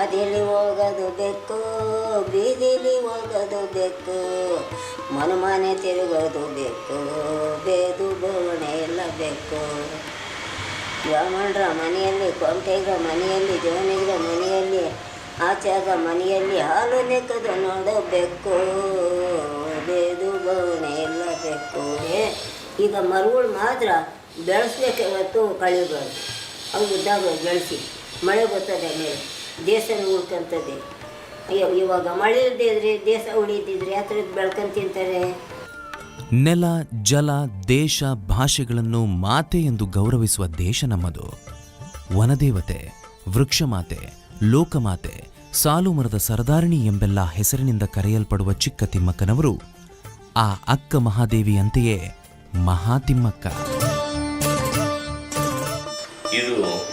ಹಾದಿಲಿ ಹೋಗೋದು ಬೇಕು ಬೀದಿಲಿ ಹೋಗೋದು ಬೇಕು ಮನು ಮನೆ ತಿರುಗೋದು ಬೇಕು ಬೇದು ಬೋಣೆ ಎಲ್ಲ ಬೇಕು ಬ್ರಾಹ್ಮಣರ ಮನೆಯಲ್ಲಿ ಕೊಂಟೆಗಳ ಮನೆಯಲ್ಲಿ ಜೋನಿಗಳ ಮನೆಯಲ್ಲಿ ಆಚಾರ ಮನೆಯಲ್ಲಿ ಹಾಲು ನೆಕ್ಕದು ನೋಡಬೇಕು ಬೇದು ಬೋಣೆ ಎಲ್ಲ ಬೇಕು ಈಗ ಮರುಗಳು ಮಾತ್ರ ಬೆಳೆಸ್ಬೇಕು ಇವತ್ತು ಕಳಿಬಾರ್ದು ಅವು ಇದ್ದಾಗ ಬೆಳೆಸಿ, ಮಳೆ ಬರ್ತದೆ ಮೇಲೆ. ದೇಶನ ಉಳ್ಕೊಂತದೆ ಅಯ್ಯೋ ಇವಾಗ ಮಳೆ ಇಲ್ಲದೆ ಇದ್ರೆ ದೇಶ ಉಳಿದಿದ್ರೆ ಯಾತ್ರ ಬೆಳ್ಕೊಂಡ್ ತಿಂತಾರೆ. ನೆಲ ಜಲ ದೇಶ ಭಾಷೆಗಳನ್ನು ಮಾತೆ ಎಂದು ಗೌರವಿಸುವ ದೇಶ ನಮ್ಮದು. ವನದೇವತೆ ವೃಕ್ಷಮಾತೆ ಲೋಕಮಾತೆ ಸಾಲು ಮರದ ಸರದಾರಣಿ ಎಂಬೆಲ್ಲ ಹೆಸರಿನಿಂದ ಕರೆಯಲ್ಪಡುವ ಚಿಕ್ಕ ತಿಮ್ಮಕ್ಕನವರು ಆ ಅಕ್ಕ ಮಹಾದೇವಿಯಂತೆಯೇ ಮಹಾತಿಮ್ಮಕ್ಕ. ಇದು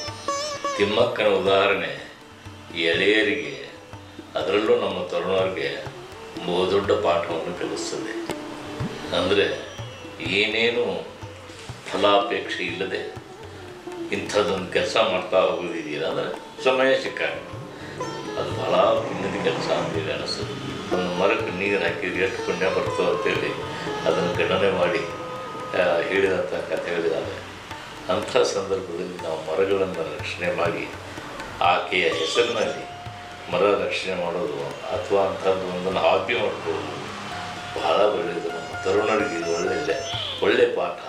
ತಿಮ್ಮಕ್ಕನ ಉದಾಹರಣೆ. ಎಳೆಯರಿಗೆ ಅದರಲ್ಲೂ ನಮ್ಮ ತರುಣರಿಗೆ ಬಹುದೊಡ್ಡ ಪಾಠವನ್ನು ಕಲಿಸ್ತದೆ. ಅಂದರೆ ಏನೇನು ಫಲಾಪೇಕ್ಷೆ ಇಲ್ಲದೆ ಇಂಥದ್ದೊಂದು ಕೆಲಸ ಮಾಡ್ತಾ ಹೋಗೋದಿದೆಯಲ್ಲ ಅಂದರೆ ಸಮಯ ಸಿಕ್ಕಾಗ. ಅದು ಫಲ ಪುಣ್ಯದ ಕೆಲಸ ಅಂತೇಳಿ ಅನಿಸ್ತದೆ. ಒಂದು ಮರಕ್ಕೆ ನೀರು ಹಾಕಿದ್ರೆ ಎಷ್ಟು ಪುಣ್ಯ ಬರ್ತೋ ಅಂತೇಳಿ ಅದನ್ನು ಗಣನೆ ಮಾಡಿ ಹೇಳಿದಂಥ ಕಥೆಗಳಿದ್ದಾವೆ ಅಂಥ ಸಂದರ್ಭದಲ್ಲಿ ನಾವು ಮರಗಳನ್ನು ರಕ್ಷಣೆ ಮಾಡಿ ಆಕೆಯ ಹೆಸರಿನಲ್ಲಿ ಮರ ರಕ್ಷಣೆ ಮಾಡೋದು ಅಥವಾ ಅಂಥದ್ದು ಒಂದನ್ನು ಹಾಬಿ ಮಾಡ್ಕೊಳ್ಳೋದು ಬಹಳ ಒಳ್ಳೆಯದು. ನಮ್ಮ ತರುಣರಿಗೆ ಇದು ಒಳ್ಳೆಯ ಒಳ್ಳೆಯ ಪಾಠ